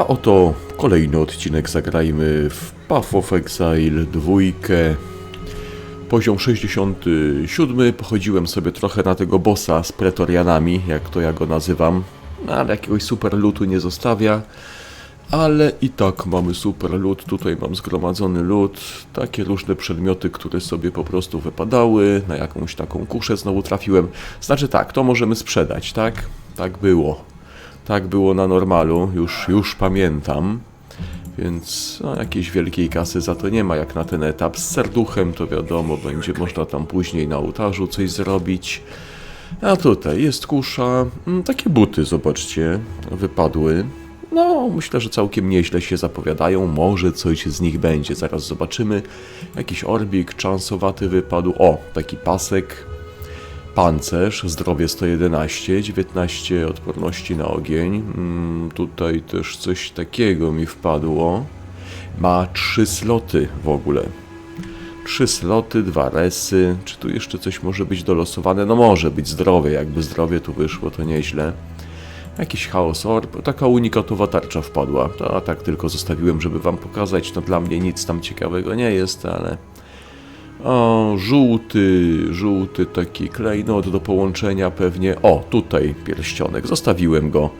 A oto kolejny odcinek zagrajmy w Path of Exile 2. Poziom 67. Pochodziłem sobie trochę na tego bossa z pretorianami, jak to ja go nazywam. No, ale jakiegoś super lutu nie zostawia. Ale i tak mamy super lód. Tutaj mam zgromadzony lód. Takie różne przedmioty, które sobie po prostu wypadały. Na jakąś taką kuszę znowu trafiłem. Znaczy tak, to możemy sprzedać, tak? Tak było. Tak było na normalu, już, już pamiętam. Więc no, jakiejś wielkiej kasy za to nie ma jak na ten etap. Z serduchem to wiadomo, będzie można tam później na ołtarzu coś zrobić. A tutaj jest kusza. Mm, Takie buty, zobaczcie, wypadły. No, myślę, że całkiem nieźle się zapowiadają. Może coś z nich będzie, zaraz zobaczymy. Jakiś orbik czansowaty wypadł. O, taki pasek. Pancerz, zdrowie 111, 19 odporności na ogień. Mm, tutaj też coś takiego mi wpadło. Ma trzy sloty w ogóle. Trzy sloty, dwa resy. Czy tu jeszcze coś może być dolosowane? No może być zdrowie. Jakby zdrowie tu wyszło, to nieźle. Jakiś chaos orb. Taka unikatowa tarcza wpadła. A tak tylko zostawiłem, żeby wam pokazać. No dla mnie nic tam ciekawego nie jest, ale... O, żółty, żółty taki klejnot do połączenia pewnie. O, tutaj pierścionek, zostawiłem go.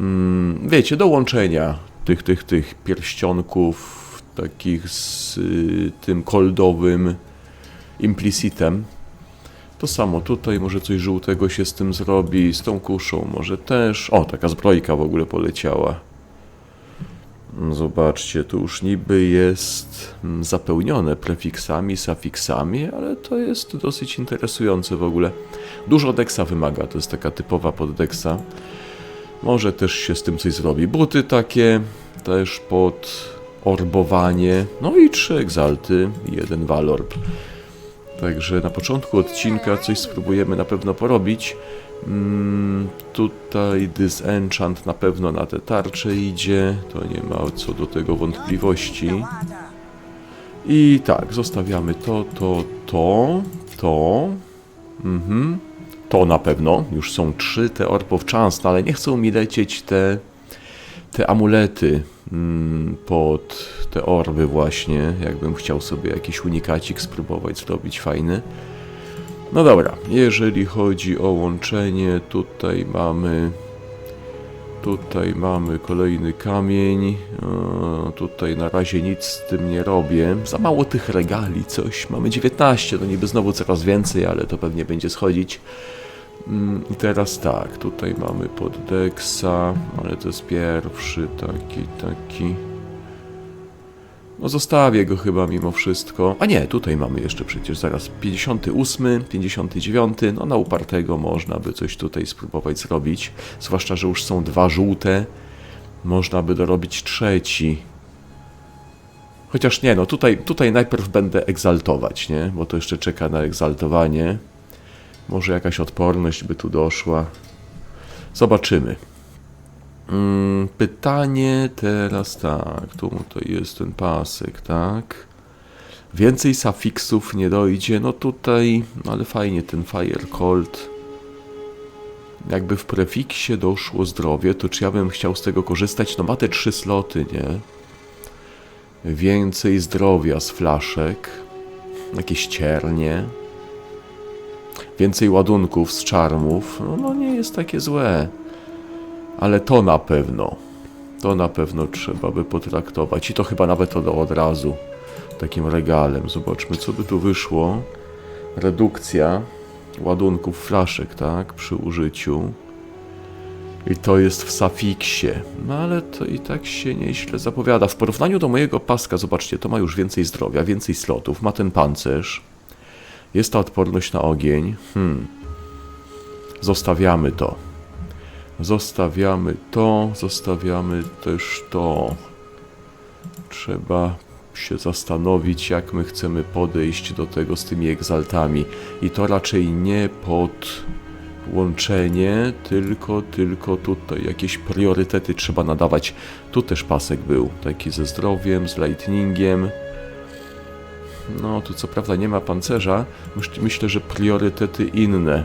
Mm, wiecie, do łączenia tych, tych, tych pierścionków takich z y, tym koldowym implicitem. To samo tutaj, może coś żółtego się z tym zrobi, z tą kuszą może też. O, taka zbrojka w ogóle poleciała. Zobaczcie, tu już niby jest mm, zapełnione prefiksami, safiksami, ale to jest dosyć interesujące w ogóle. Dużo deksa wymaga, to jest taka typowa poddeksa. Może też się z tym coś zrobi. Buty takie, też pod orbowanie. No i trzy egzalty, jeden walorb. Także na początku odcinka coś spróbujemy na pewno porobić. Mm, tutaj disenchant na pewno na te tarcze idzie, to nie ma co do tego wątpliwości. I tak, zostawiamy to, to, to, to. Mhm. To na pewno, już są trzy te Chance, no ale nie chcą mi lecieć te, te amulety mm, pod te orby właśnie, jakbym chciał sobie jakiś unikacik spróbować zrobić fajny. No dobra, jeżeli chodzi o łączenie, tutaj mamy tutaj mamy kolejny kamień. Tutaj na razie nic z tym nie robię. Za mało tych regali, coś. Mamy 19, to niby znowu coraz więcej, ale to pewnie będzie schodzić. Mm, I teraz tak, tutaj mamy poddexa, ale to jest pierwszy taki, taki. No zostawię go chyba mimo wszystko. A nie, tutaj mamy jeszcze przecież zaraz 58, 59. No na upartego można by coś tutaj spróbować zrobić. Zwłaszcza, że już są dwa żółte. Można by dorobić trzeci. Chociaż nie, no tutaj, tutaj najpierw będę egzaltować, nie? Bo to jeszcze czeka na egzaltowanie. Może jakaś odporność by tu doszła. Zobaczymy. Mm, pytanie teraz tak, tu to jest ten pasek, tak? Więcej safiksów nie dojdzie, no tutaj, no ale fajnie ten Fire Cold. Jakby w prefiksie doszło zdrowie, to czy ja bym chciał z tego korzystać? No ma te trzy sloty, nie? Więcej zdrowia z flaszek, jakieś ciernie, więcej ładunków z czarmów, no, no nie jest takie złe. Ale to na pewno, to na pewno trzeba by potraktować. I to chyba nawet od, od razu takim regalem. Zobaczmy, co by tu wyszło. Redukcja ładunków flaszek, tak, przy użyciu. I to jest w safiksie. No ale to i tak się nieźle zapowiada. W porównaniu do mojego paska, zobaczcie, to ma już więcej zdrowia, więcej slotów, ma ten pancerz. Jest ta odporność na ogień. Hmm. Zostawiamy to. Zostawiamy to, zostawiamy też to. Trzeba się zastanowić, jak my chcemy podejść do tego z tymi egzaltami. I to raczej nie pod łączenie, tylko, tylko tutaj jakieś priorytety trzeba nadawać. Tu też pasek był, taki ze zdrowiem, z lightningiem. No, tu co prawda nie ma pancerza. Myśl- Myślę, że priorytety inne.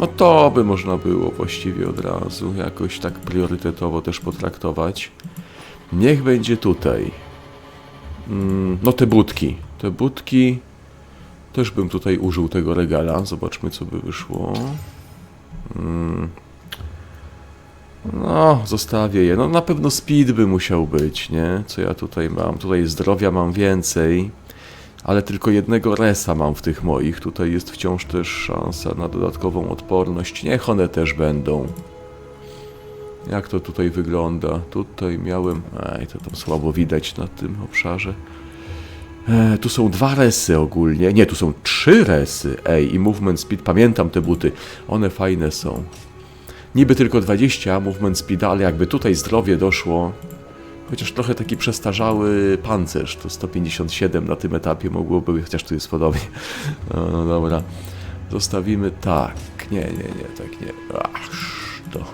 No to by można było właściwie od razu jakoś tak priorytetowo też potraktować. Niech będzie tutaj. Mm, no te budki. Te budki też bym tutaj użył tego regala. Zobaczmy co by wyszło. Mm. No, zostawię je. No na pewno speed by musiał być, nie? Co ja tutaj mam? Tutaj zdrowia mam więcej, ale tylko jednego resa mam w tych moich. Tutaj jest wciąż też szansa na dodatkową odporność. Niech one też będą. Jak to tutaj wygląda? Tutaj miałem... Ej, to tam słabo widać na tym obszarze. E, tu są dwa resy ogólnie. Nie, tu są trzy resy. Ej, i movement speed. Pamiętam te buty. One fajne są. Niby tylko 20 movement speed, ale jakby tutaj zdrowie doszło, chociaż trochę taki przestarzały pancerz, to 157 na tym etapie mogłoby być, chociaż tu jest podobnie. No, no dobra, zostawimy tak. Nie, nie, nie, tak nie. Ach, to.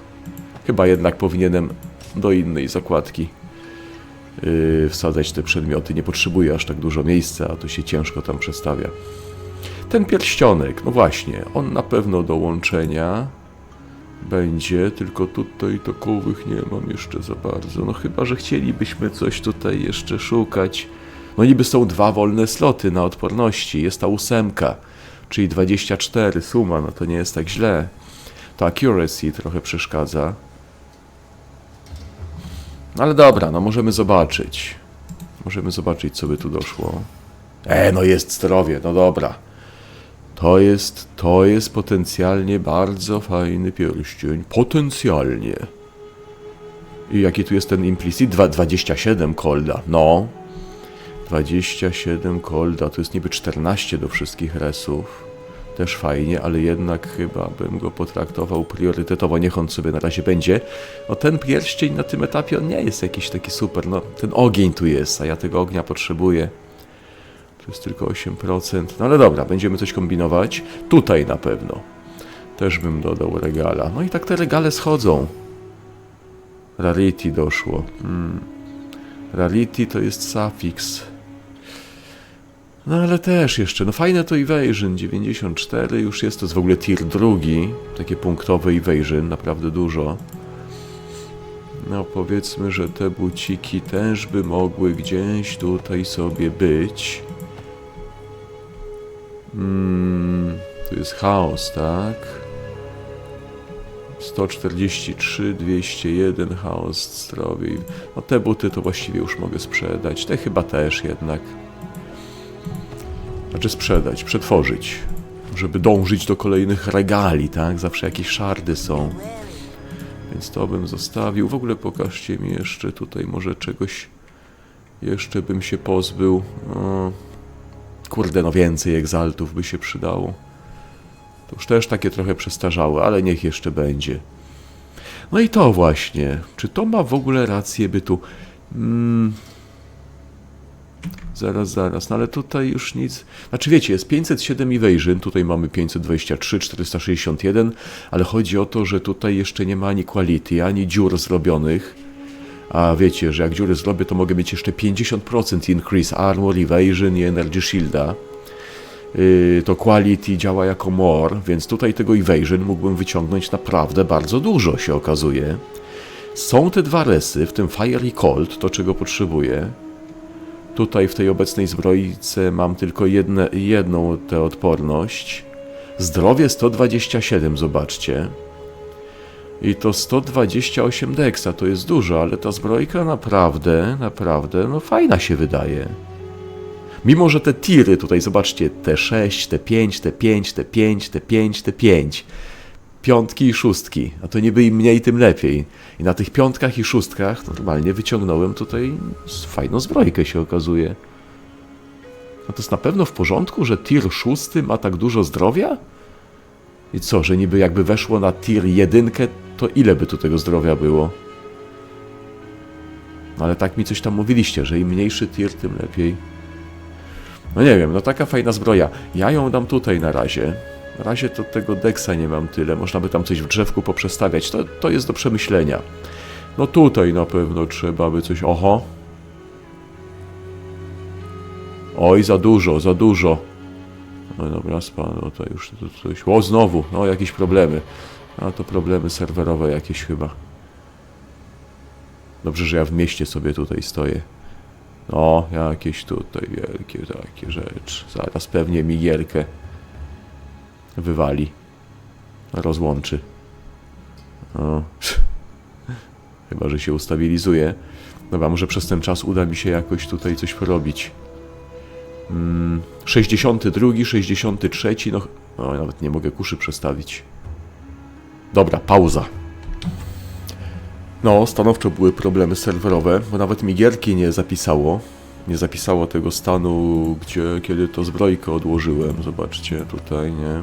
Chyba jednak powinienem do innej zakładki yy, wsadzać te przedmioty. Nie potrzebuję aż tak dużo miejsca, a to się ciężko tam przestawia. Ten pierścionek, no właśnie, on na pewno do łączenia będzie, tylko tutaj takowych nie mam jeszcze za bardzo. No chyba, że chcielibyśmy coś tutaj jeszcze szukać. No niby są dwa wolne sloty na odporności, jest ta ósemka, czyli 24 suma, no to nie jest tak źle. To accuracy trochę przeszkadza. No ale dobra, no możemy zobaczyć. Możemy zobaczyć, co by tu doszło. E, no jest zdrowie, no dobra. To jest, to jest potencjalnie bardzo fajny pierścień. Potencjalnie. I jaki tu jest ten implicit? Dwa- 27 kolda. No. 27 kolda. To jest niby 14 do wszystkich resów. Też fajnie, ale jednak chyba bym go potraktował priorytetowo. Niech on sobie na razie będzie. No ten pierścień na tym etapie, on nie jest jakiś taki super. No ten ogień tu jest, a ja tego ognia potrzebuję. To jest tylko 8%. No ale dobra, będziemy coś kombinować. Tutaj na pewno. Też bym dodał regala. No i tak te regale schodzą. Rarity doszło. Hmm. Rarity to jest suffix. No ale też jeszcze, no fajne to Evasion 94, już jest to jest w ogóle tier drugi, takie punktowe Evasion, naprawdę dużo. No powiedzmy, że te buciki też by mogły gdzieś tutaj sobie być. Mm, tu jest chaos, tak? 143, 201 chaos zdrowie. No te buty to właściwie już mogę sprzedać. Te chyba też jednak. Znaczy sprzedać, przetworzyć. Żeby dążyć do kolejnych regali, tak? Zawsze jakieś szardy są. Więc to bym zostawił. W ogóle pokażcie mi jeszcze tutaj może czegoś. Jeszcze bym się pozbył. O, Kurde, no więcej egzaltów by się przydało. To już też takie trochę przestarzałe, ale niech jeszcze będzie. No i to właśnie. Czy to ma w ogóle rację bytu? Mm. Zaraz, zaraz. No ale tutaj już nic. Znaczy wiecie, jest 507 evasion, tutaj mamy 523, 461, ale chodzi o to, że tutaj jeszcze nie ma ani quality, ani dziur zrobionych. A wiecie, że jak dziury zrobię, to mogę mieć jeszcze 50% increase armor, evasion i energy shielda. Yy, to quality działa jako more, więc tutaj tego evasion mógłbym wyciągnąć naprawdę bardzo dużo, się okazuje. Są te dwa resy, w tym fire i cold, to czego potrzebuję. Tutaj w tej obecnej zbrojce mam tylko jedne, jedną tę odporność. Zdrowie 127, zobaczcie. I to 128 deksa, to jest dużo, ale ta zbrojka naprawdę, naprawdę, no fajna się wydaje. Mimo, że te tiry tutaj, zobaczcie, T6, T5, T5, T5, T5, T5, piątki i szóstki, a to niby im mniej, tym lepiej. I na tych piątkach i szóstkach normalnie wyciągnąłem tutaj fajną zbrojkę, się okazuje. No to jest na pewno w porządku, że tier szósty ma tak dużo zdrowia? I co, że niby jakby weszło na tier jedynkę, to ile by tu tego zdrowia było? No ale tak mi coś tam mówiliście, że im mniejszy tier, tym lepiej. No nie wiem, no taka fajna zbroja. Ja ją dam tutaj na razie. Na razie to tego deksa nie mam tyle. Można by tam coś w drzewku poprzestawiać. To, to jest do przemyślenia. No tutaj na pewno trzeba by coś... Oho. Oj, za dużo, za dużo. No dobra, spadło to już coś. O, znowu, no jakieś problemy. A to problemy serwerowe jakieś chyba. Dobrze, że ja w mieście sobie tutaj stoję. No, jakieś tutaj wielkie takie rzeczy. Zaraz pewnie mi gierkę wywali. Rozłączy. O. Chyba, że się ustabilizuje. Dobra, może przez ten czas uda mi się jakoś tutaj coś porobić. Mm, 62, 63, no, no nawet nie mogę kuszy przestawić. Dobra, pauza. No, stanowczo były problemy serwerowe, bo nawet mi gierki nie zapisało. Nie zapisało tego stanu, gdzie, kiedy to zbrojkę odłożyłem. Zobaczcie tutaj, nie?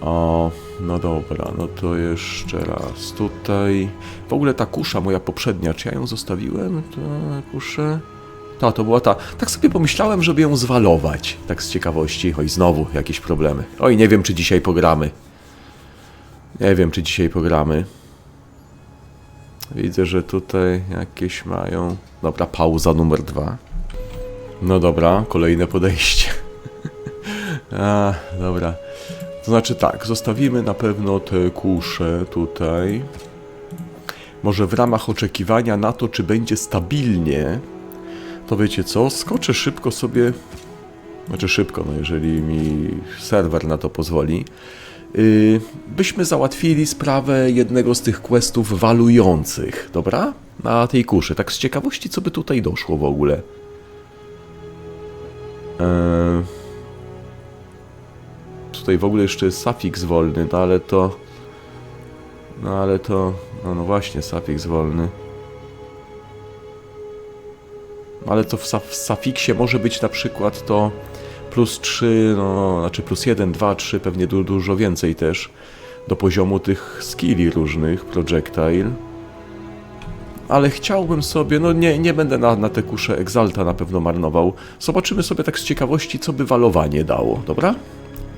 O, no dobra, no to jeszcze raz tutaj. W ogóle ta kusza moja poprzednia, czy ja ją zostawiłem? Ta kuszę? Ta, to była ta. Tak sobie pomyślałem, żeby ją zwalować. Tak z ciekawości. Oj, znowu jakieś problemy. Oj, nie wiem, czy dzisiaj pogramy. Nie wiem, czy dzisiaj pogramy. Widzę, że tutaj jakieś mają. Dobra, pauza numer dwa. No dobra, kolejne podejście. A, dobra. To znaczy tak, zostawimy na pewno te kusze tutaj. Może w ramach oczekiwania na to, czy będzie stabilnie, to wiecie co, skoczę szybko sobie, znaczy szybko, no jeżeli mi serwer na to pozwoli, yy, byśmy załatwili sprawę jednego z tych questów walujących, dobra? Na tej kuszy, tak z ciekawości, co by tutaj doszło w ogóle. Eee, tutaj w ogóle jeszcze jest sufiks wolny, no ale to... No ale to... No, no właśnie, sufiks wolny. Ale to w, sa- w sufiksie może być na przykład to plus 3, no, znaczy plus 1, 2, 3, pewnie du- dużo więcej też do poziomu tych skilli różnych, projectile. Ale chciałbym sobie, no nie, nie będę na, na te kusze Exalta na pewno marnował. Zobaczymy sobie tak z ciekawości, co by walowanie dało, dobra?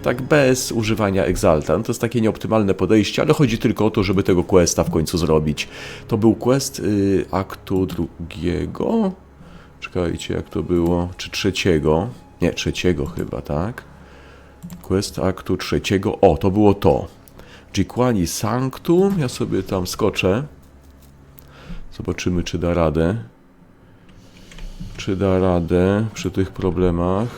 Tak bez używania Exalta. No to jest takie nieoptymalne podejście, ale chodzi tylko o to, żeby tego questa w końcu zrobić. To był quest y, aktu drugiego? Czekajcie, jak to było? Czy trzeciego? Nie, trzeciego chyba, tak? Quest aktu trzeciego. O, to było to. Jiquani Sanctum. Ja sobie tam skoczę. Zobaczymy, czy da radę. Czy da radę przy tych problemach.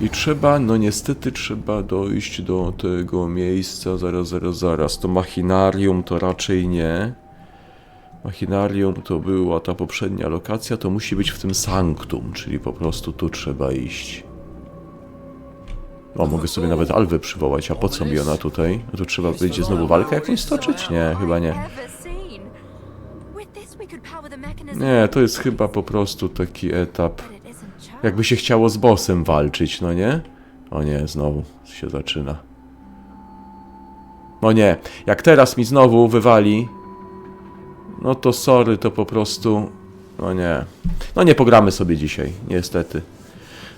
I trzeba, no niestety trzeba dojść do tego miejsca. Zaraz, zaraz, zaraz. To machinarium to raczej nie. Machinarium to była ta poprzednia lokacja, to musi być w tym sanktum, czyli po prostu tu trzeba iść. O, mogę sobie nawet Alwę przywołać, a po co mi ona tutaj? No tu trzeba będzie znowu walkę jakąś stoczyć? Nie, chyba nie. Nie, to jest chyba po prostu taki etap, jakby się chciało z bossem walczyć, no nie? O nie, znowu się zaczyna. No nie, jak teraz mi znowu wywali, no to sorry, to po prostu. No nie. No nie pogramy sobie dzisiaj, niestety.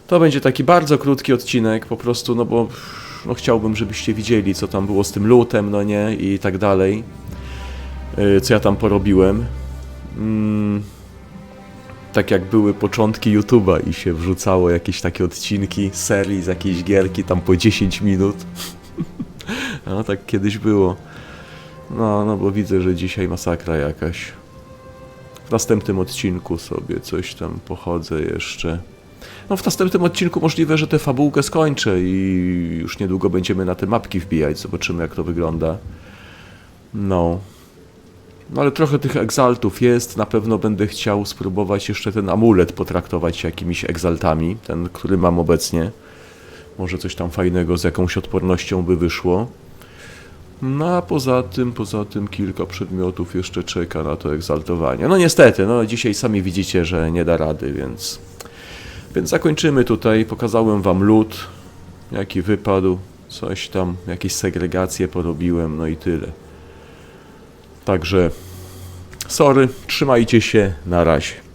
To będzie taki bardzo krótki odcinek, po prostu, no bo no chciałbym, żebyście widzieli, co tam było z tym lutem, no nie, i tak dalej. Yy, co ja tam porobiłem. Mm, tak jak były początki YouTube'a i się wrzucało jakieś takie odcinki serii z jakiejś gierki, tam po 10 minut. no tak kiedyś było. No, no bo widzę, że dzisiaj masakra jakaś. W następnym odcinku sobie coś tam pochodzę jeszcze. No w następnym odcinku możliwe, że tę fabułkę skończę i już niedługo będziemy na te mapki wbijać. Zobaczymy jak to wygląda. No. No ale trochę tych egzaltów jest. Na pewno będę chciał spróbować jeszcze ten amulet potraktować jakimiś egzaltami. Ten, który mam obecnie. Może coś tam fajnego z jakąś odpornością by wyszło. No a poza tym, poza tym kilka przedmiotów jeszcze czeka na to egzaltowanie. No niestety, no dzisiaj sami widzicie, że nie da rady, więc... Więc zakończymy tutaj. Pokazałem wam lód, jaki wypadł, coś tam, jakieś segregacje porobiłem, no i tyle. Także, sorry, trzymajcie się, na razie.